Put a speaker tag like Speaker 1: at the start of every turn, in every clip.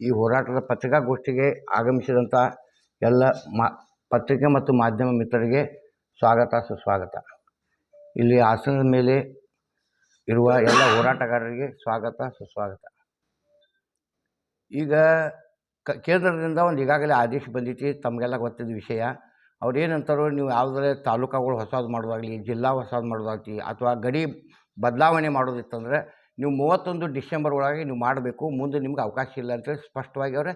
Speaker 1: ಈ ಹೋರಾಟದ ಪತ್ರಿಕಾಗೋಷ್ಠಿಗೆ ಆಗಮಿಸಿದಂಥ ಎಲ್ಲ ಮಾ, ಪತ್ರಿಕೆ ಮತ್ತು ಮಾಧ್ಯಮ ಮಿತ್ರರಿಗೆ ಸ್ವಾಗತ, ಸುಸ್ವಾಗತ. ಇಲ್ಲಿ ಆಸನದ ಮೇಲೆ ಇರುವ ಎಲ್ಲ ಹೋರಾಟಗಾರರಿಗೆ ಸ್ವಾಗತ, ಸುಸ್ವಾಗತ. ಈಗ ಕ, ಕೇಂದ್ರದಿಂದ ಒಂದು ಈಗಾಗಲೇ ಆದೇಶ ಬಂದೈತಿ, ತಮಗೆಲ್ಲ ಗೊತ್ತಿದ್ದ ವಿಷಯ. ಅವ್ರು ಏನಂತಾರೋ ನೀವು ಯಾವುದೇ ತಾಲೂಕಾಗಳು ಹೊಸದು ಮಾಡೋದಾಗಲಿ ಜಿಲ್ಲಾ ಹೊಸದು ಮಾಡೋದಾಗ್ತಿ ಅಥವಾ ಗಡಿ ಬದಲಾವಣೆ ಮಾಡೋದಿತ್ತಂದರೆ ನೀವು ಮೂವತ್ತೊಂದು ಡಿಸೆಂಬರ್ ಒಳಗೆ ನೀವು ಮಾಡಬೇಕು, ಮುಂದೆ ನಿಮ್ಗೆ ಅವಕಾಶ ಇಲ್ಲ ಅಂತೇಳಿ ಸ್ಪಷ್ಟವಾಗಿ ಅವರೇ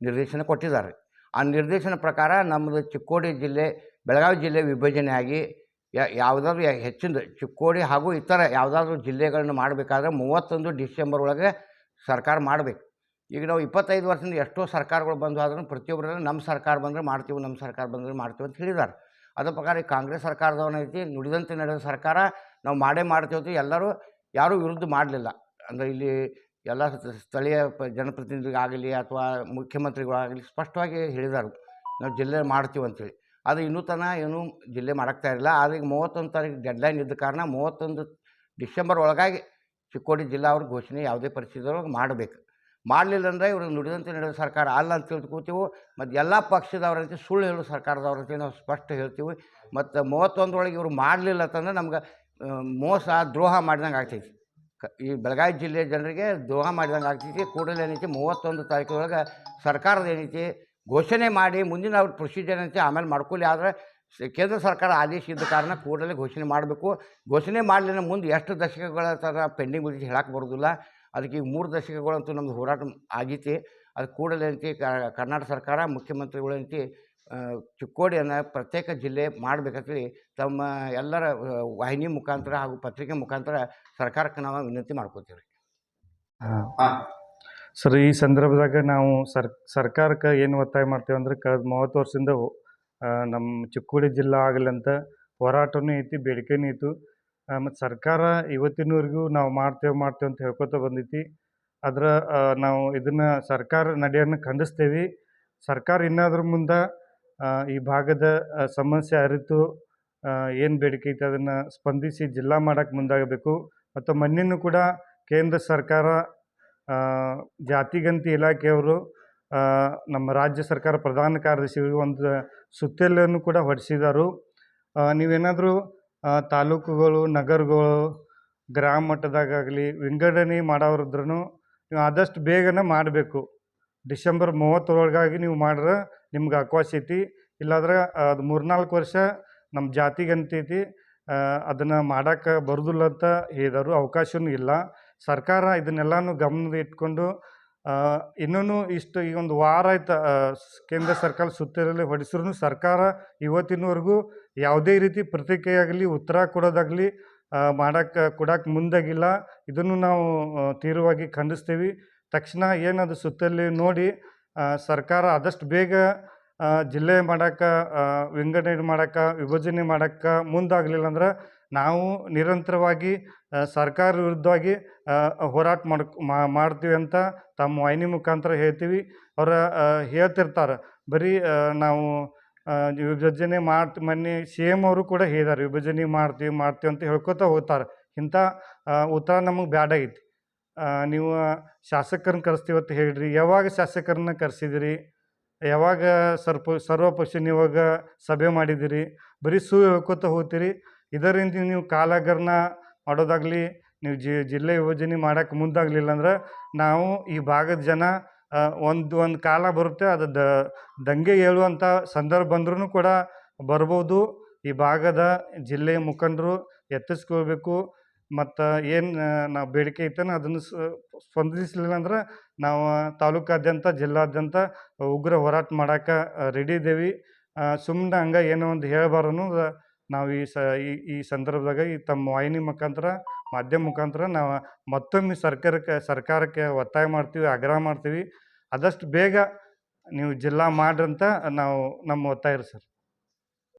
Speaker 1: ನಿರ್ದೇಶನ ಕೊಟ್ಟಿದ್ದಾರೆ. ಆ ನಿರ್ದೇಶನ ಪ್ರಕಾರ ನಮ್ಮದು ಚಿಕ್ಕೋಡಿ ಜಿಲ್ಲೆ, ಬೆಳಗಾವಿ ಜಿಲ್ಲೆ ವಿಭಜನೆಯಾಗಿ ಯಾವುದಾದ್ರೂ ಹೆಚ್ಚಿನ ಚಿಕ್ಕೋಡಿ ಹಾಗೂ ಇತರ ಯಾವುದಾದ್ರೂ ಜಿಲ್ಲೆಗಳನ್ನು ಮಾಡಬೇಕಾದ್ರೆ ಮೂವತ್ತೊಂದು ಡಿಸೆಂಬರ್ ಒಳಗೆ ಸರ್ಕಾರ ಮಾಡಬೇಕು. ಈಗ ನಾವು ಇಪ್ಪತ್ತೈದು ವರ್ಷದಿಂದ ಎಷ್ಟೋ ಸರ್ಕಾರಗಳು ಬಂದು ಆದ್ರೂ ಪ್ರತಿಯೊಬ್ಬರಲ್ಲಿ ನಮ್ಮ ಸರ್ಕಾರ ಬಂದರೆ ಮಾಡ್ತೀವಿ, ನಮ್ಮ ಸರ್ಕಾರ ಬಂದರೆ ಮಾಡ್ತೀವಿ ಅಂತ ಹೇಳಿದ್ದಾರೆ. ಅದರ ಪ್ರಕಾರ ಈ ಕಾಂಗ್ರೆಸ್ ಸರ್ಕಾರದವನೈತಿ, ನುಡಿದಂತೆ ನಡೆದ ಸರ್ಕಾರ, ನಾವು ಮಾಡೇ ಮಾಡ್ತೀವಿ ಎಲ್ಲರೂ ಯಾರೂ ವಿರುದ್ಧ ಮಾಡಲಿಲ್ಲ. ಅಂದರೆ ಇಲ್ಲಿ ಎಲ್ಲ ಸ್ಥಳೀಯ ಪ ಜನಪ್ರತಿನಿಧಿಗಾಗಲಿ ಅಥವಾ ಮುಖ್ಯಮಂತ್ರಿಗಳಾಗಲಿ ಸ್ಪಷ್ಟವಾಗಿ ಹೇಳಿದರು. ನಾವು ಜಿಲ್ಲೆ ಮಾಡ್ತೀವಿ ಅಂತೇಳಿ. ಆದರೆ ಇನ್ನೂ ತನಕ ಏನೂ ಜಿಲ್ಲೆ ಮಾಡೋಕ್ತಾ ಇರಲಿಲ್ಲ. ಆದರೆ ಈಗ ಮೂವತ್ತೊಂದು ತಾರೀಕು ಡೆಡ್ಲೈನ್ ಇದ್ದ ಕಾರಣ ಮೂವತ್ತೊಂದು ಡಿಸೆಂಬರ್ ಒಳಗಾಗಿ ಚಿಕ್ಕೋಡಿ ಜಿಲ್ಲಾ ಅವ್ರ ಘೋಷಣೆ ಯಾವುದೇ ಪರಿಸ್ಥಿತಿಯೊಳಗೆ ಮಾಡಬೇಕು. ಮಾಡಲಿಲ್ಲ ಅಂದರೆ ಇವರು ನುಡಿದಂತೆ ನಡೆದ ಸರ್ಕಾರ ಅಲ್ಲ ಅಂತ ತಿಳ್ಕೊತೀವಿ ಮತ್ತು ಎಲ್ಲ ಪಕ್ಷದವರಂತೆ ಸುಳ್ಳು ಹೇಳೋ ಸರ್ಕಾರದವ್ರಂತೆ ನಾವು ಸ್ಪಷ್ಟ ಹೇಳ್ತೀವಿ. ಮತ್ತು ಮೂವತ್ತೊಂದರೊಳಗೆ ಇವರು ಮಾಡಲಿಲ್ಲ ಅಂತಂದರೆ ನಮ್ಗೆ ಮೋಸ ದ್ರೋಹ ಮಾಡಿದಂಗೆ ಆಗ್ತೈತಿ. ಈ ಬೆಳಗಾವಿ ಜಿಲ್ಲೆಯ ಜನರಿಗೆ ದ್ರೋಹ ಮಾಡಿದಂಗೆ ಆಗ್ತೈತಿ. ಕೂಡಲೇ ಏನೈತಿ ಮೂವತ್ತೊಂದು ತಾರೀಕಿನೊಳಗೆ ಸರ್ಕಾರದ ಏನೈತಿ ಘೋಷಣೆ ಮಾಡಿ ಮುಂದಿನ ಅವ್ರ ಪ್ರೊಸೀಜರ್ ಏನೈತಿ ಆಮೇಲೆ ಮಾಡ್ಕೊಳ್ಳಿ ಆದರೆ ಕೇಂದ್ರ ಸರ್ಕಾರ ಆದೇಶ ಇದ್ದ ಕಾರಣ ಕೂಡಲೇ ಘೋಷಣೆ ಮಾಡಬೇಕು. ಘೋಷಣೆ ಮಾಡಲಿಲ್ಲ ಮುಂದೆ ಎಷ್ಟು ದಶಕಗಳ ಥರ ಪೆಂಡಿಂಗ್ ಉಳಿದು ಹೇಳಕ್ಕೆ ಬರೋದಿಲ್ಲ. ಅದಕ್ಕೆ ಈಗ ಮೂರು ದಶಕಗಳಂತೂ ನಮ್ಮದು ಹೋರಾಟ ಆಗೈತಿ ಅದು ಕೂಡಲೇ ಅಂತಿ ಕರ್ನಾಟಕ ಸರ್ಕಾರ ಮುಖ್ಯಮಂತ್ರಿಗಳು ಅಂತಿ ಆ, ಚಿಕ್ಕೋಡಿಯನ್ನು ಪ್ರತ್ಯೇಕ ಜಿಲ್ಲೆ ಮಾಡಬೇಕಂತೇಳಿ ತಮ್ಮ ಎಲ್ಲರ ವಾಹಿನಿ ಮುಖಾಂತರ ಹಾಗೂ ಪತ್ರಿಕೆ ಮುಖಾಂತರ ಸರ್ಕಾರಕ್ಕೆ ನಾವು ವಿನಂತಿ ಮಾಡ್ಕೋತೀವಿ
Speaker 2: ಸರ್, ಈ ಸಂದರ್ಭದಾಗ ನಾವು ಸರ್, ಸರ್ಕಾರಕ್ಕೆ ಏನು ಒತ್ತಾಯ ಮಾಡ್ತೇವೆ ಅಂದ್ರೆ ಕಳೆದ ಮೂವತ್ತು ವರ್ಷದಿಂದ ನಮ್ಮ ಚಿಕ್ಕೋಡಿ ಜಿಲ್ಲಾ ಆಗಲಂತ ಹೋರಾಟನೂ ಐತಿ, ಬೇಡಿಕೆನೂ ಇತ್ತು ಮತ್ತು ಸರ್ಕಾರ ಇವತ್ತಿನವರೆಗೂ ನಾವು ಮಾಡ್ತೇವೆ ಮಾಡ್ತೇವೆ ಅಂತ ಹೇಳ್ಕೊತ ಬಂದೈತಿ. ಆದ್ರೆ ನಾವು ಇದನ್ನು ಸರ್ಕಾರ ನಡೆಯನ್ನು ಖಂಡಿಸ್ತೇವೆ. ಸರ್ಕಾರ ಇನ್ನಾದ್ರ ಮುಂದೆ ಈ ಭಾಗದ ಸಮಸ್ಯೆ ಅರಿತು ಏನು ಬೇಡಿಕೆ ಐತೆ ಅದನ್ನು ಸ್ಪಂದಿಸಿ ಜಿಲ್ಲಾ ಮಾಡೋಕ್ಕೆ ಮುಂದಾಗಬೇಕು. ಮತ್ತು ಮಣ್ಣಿನೂ ಕೂಡ ಕೇಂದ್ರ ಸರ್ಕಾರ ಜಾತಿಗಂತಿ ಇಲಾಖೆಯವರು ನಮ್ಮ ರಾಜ್ಯ ಸರ್ಕಾರ ಪ್ರಧಾನ ಕಾರ್ಯದರ್ಶಿಗಳಿಗೆ ಒಂದು ಸುತ್ತೋಲೆಯನ್ನು ಕೂಡ ಹೊರಡಿಸಿದರು ನೀವೇನಾದರೂ ತಾಲೂಕುಗಳು, ನಗರಗಳು, ಗ್ರಾಮ ಮಟ್ಟದಾಗಲಿ ವಿಂಗಡಣೆ ಮಾಡೋರಿದ್ರೂ ನೀವು ಆದಷ್ಟು ಬೇಗನೆ ಮಾಡಬೇಕು. ಡಿಸೆಂಬರ್ ಮೂವತ್ತರೊಳಗಾಗಿ ನೀವು ಮಾಡ್ರೆ ನಿಮ್ಗೆ ಅವಕಾಶ ಐತಿ. ಇಲ್ಲಾಂದ್ರೆ ಅದು ಮೂರ್ನಾಲ್ಕು ವರ್ಷ ನಮ್ಮ ಜಾತಿಗೆ ಅಂತೈತಿ. ಅದನ್ನು ಮಾಡೋಕ್ಕೆ ಬರೋದಿಲ್ಲ ಅಂತ ಹೇಳಿದರು ಅವಕಾಶವೂ ಇಲ್ಲ. ಸರ್ಕಾರ ಇದನ್ನೆಲ್ಲನೂ ಗಮನದ ಇಟ್ಕೊಂಡು ಇನ್ನೂ ಇಷ್ಟು ಈಗ ಒಂದು ವಾರ ಆಯ್ತು ಕೇಂದ್ರ ಸರ್ಕಾರ ಸುತ್ತಿರಲಿ ಹೊಡಿಸಿದ್ರು ಸರ್ಕಾರ ಇವತ್ತಿನವರೆಗೂ ಯಾವುದೇ ರೀತಿ ಪ್ರತಿಕ್ರಿಯೆ ಆಗಲಿ ಉತ್ತರ ಕೊಡೋದಾಗಲಿ ಮಾಡೋಕ್ಕೆ ಕೊಡೋಕ್ಕೆ ಮುಂದಾಗಿಲ್ಲ. ಇದನ್ನು ನಾವು ತೀವ್ರವಾಗಿ ಖಂಡಿಸ್ತೀವಿ. ತಕ್ಷಣ ಏನದು ಸುತ್ತಲ್ಲಿ ನೋಡಿ ಸರ್ಕಾರ ಆದಷ್ಟು ಬೇಗ ಜಿಲ್ಲೆ ಮಾಡೋಕ್ಕೆ ವಿಂಗಡಣೆ ಮಾಡೋಕ್ಕೆ ವಿಭಜನೆ ಮಾಡೋಕ್ಕೆ ಮುಂದಾಗಲಿಲ್ಲ ಅಂದ್ರೆ ನಾವು ನಿರಂತರವಾಗಿ ಸರ್ಕಾರ ವಿರುದ್ಧವಾಗಿ ಹೋರಾಟ ಮಾಡಕ್ ಮಾ- ಮಾಡ್ತೀವಿ ಅಂತ ತಮ್ಮ ವಾಹಿನಿ ಮುಖಾಂತರ ಹೇಳ್ತೀವಿ. ಅವರ ಹೇಳ್ತಿರ್ತಾರೆ. ಬರೀ ನಾವು ವಿಭಜನೆ ಮಾಡ್ತಿ ಮೊನ್ನೆ ಸಿ ಎಂ ಅವರು ಕೂಡ ಹೇಳಿದ್ದಾರೆ ವಿಭಜನೆ ಮಾಡ್ತೀವಿ ಮಾಡ್ತೀವಿ ಅಂತ ಹೇಳ್ಕೊತಾ ಹೋಗ್ತಾರೆ. ಇಂಥ ಉತ್ತರ ನಮಗೆ ಬ್ಯಾಡ ಐತಿ. ಆ, ನೀವು ಶಾಸಕರನ್ನ ಅಂತ ಹೇಳ್ರಿ ಯಾವಾಗ ಶಾಸಕರನ್ನ ಕರೆಸಿದಿರಿ? ಯಾವಾಗ ಸರ್ಪ, ಸರ್ವಪಕ್ಷ ನೀವಾಗ ಸಭೆ ಮಾಡಿದಿರಿ? ಬರೀ ಸೂ ಹೇಳ್ಕೊತ ಹೋಗ್ತೀರಿ? ಇದರಿಂದ ನೀವು ಕಾಲಗರ್ನ ಮಾಡೋದಾಗಲಿ, ನೀವು ಜಿ, ಜಿಲ್ಲೆ ಯೋಜನೆ ಮಾಡೋಕ್ಕೆ ಮುಂದಾಗಲಿಲ್ಲ ಅಂದ್ರೆ ನಾವು ಈ ಭಾಗದ ಜನ ಒಂದು ಒಂದು ಕಾಲ ಬರುತ್ತೆ, ಅದು ದ, ದಂಗೆ ಏಳುವಂಥ ಸಂದರ್ಭ ಬಂದ್ರೂ ಕೂಡ ಬರ್ಬೋದು. ಈ ಭಾಗದ ಜಿಲ್ಲೆಯ ಮುಖಂಡರು ಎತ್ತಿಸ್ಕೊಳ್ಬೇಕು ಮತ್ತು ಏನು ನಾವು ಬೇಡಿಕೆ ಐತನ ಅದನ್ನು ಸ್ಪಂದಿಸಲಿಲ್ಲ ಅಂದ್ರೆ ನಾವು ತಾಲೂಕಾದ್ಯಂತ, ಜಿಲ್ಲಾದ್ಯಂತ ಉಗ್ರ ಹೋರಾಟ ಮಾಡೋಕೆ ರೆಡಿ ಇದ್ದೇವೆ ಸುಮ್ಮನೆ ಹಂಗೆ ಏನೋ ಒಂದು ಹೇಳಬಾರ ಅನ್ನೋದು ನಾವು ಈ ಸ, ಈ ಸಂದರ್ಭದಾಗ ಈ ತಮ್ಮ ವಾಹಿನಿ ಮುಖಾಂತರ, ಮಾಧ್ಯಮ ಮುಖಾಂತರ ನಾವು ಮತ್ತೊಮ್ಮೆ ಸರ್ಕಾರಕ್ಕೆ ಸರ್ಕಾರಕ್ಕೆ ಒತ್ತಾಯ ಮಾಡ್ತೀವಿ, ಆಗ್ರಹ ಮಾಡ್ತೀವಿ. ಆದಷ್ಟು ಬೇಗ ನೀವು ಜಿಲ್ಲಾ ಮಾಡ್ರಿ ಅಂತ ನಾವು, ನಮ್ಮ ಒತ್ತಾಯ ಸರ್.